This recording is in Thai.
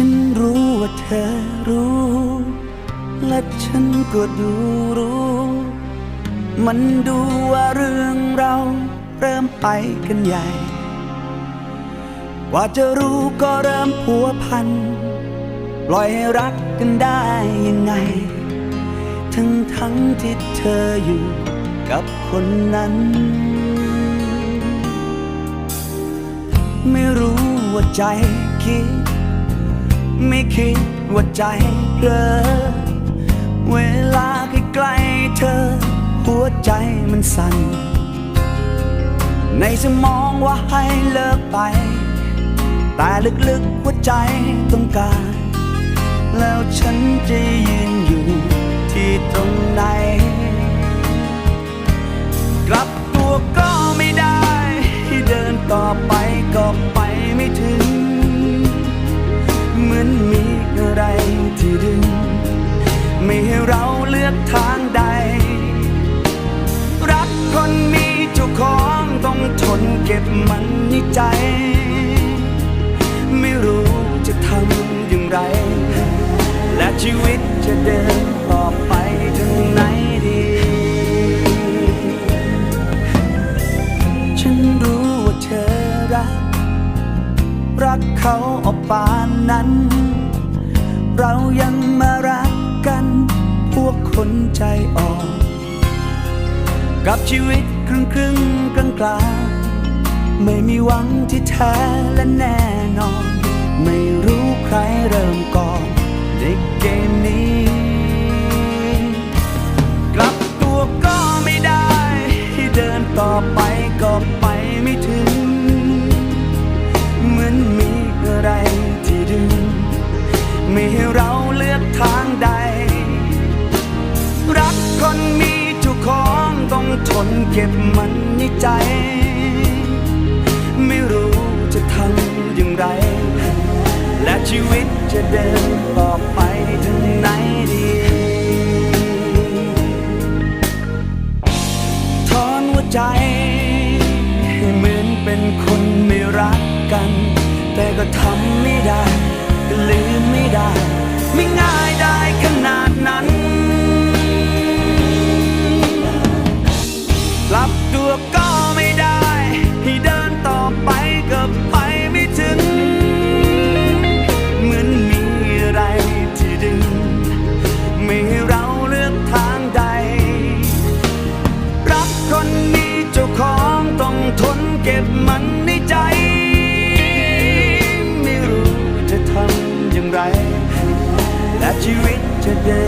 ฉันรู้ว่าเธอรู้ และฉันก็ดูรู้ มันดูว่าเรื่องเราเริ่มไปกันใหญ่ ว่าจะรู้ก็เริ่มพัวพัน ปล่อยให้รักกันได้ยังไง ทั้งทั้งที่เธออยู่กับคนนั้น ไม่รู้ว่าใจคิด ไม่คิดว่าใจเพลอเวลาใกล้ๆเธอ หัวใจมันสั่น ในสมองว่าให้เลิกไป แต่ลึกๆหัวใจต้องการ แล้วฉันจะยืนอยู่ที่ตรงไหน กลับตัวก็ไม่ได้ ที่เดินต่อไปก็ไปไม่ถึง ที่ดึง ไม่ให้เราเลือกทางใด รักคนมีเจ้าของต้องทนเก็บมันในใจ ไม่รู้จะทำอย่างไร และชีวิตจะเดินต่อไปถึงไหนดี ฉันรู้ว่าเธอรัก รักเขาออกปานนั้น เรายังมารักกัน พวกคนใจอ่อน กับชีวิตครึ่งครึ่งกลางกลางไม่มีหวังที่แท้และแน่นอน ทนเก็บมันในใจ ไม่รู้จะทำอย่างไร และชีวิตจะเดินต่อไปถึงไหนดีถอนหัวใจ ให้เหมือนเป็นคนไม่รักกัน แต่ก็ทำไม่ได้ ลืมไม่ได้ ไม่ง่ายได้ขนาดนั้น ตัวกก็ไม่ได้ ให้เดินต่อไปก็ไปไม่ถึง เหมือนมีอะไรที่ดึง ไม่ให้เราเลือกทางใด รักคนนี้เจ้าของต้องทนเก็บมันในใจ ไม่รู้จะทำอย่างไร และชีวิตจะเดิน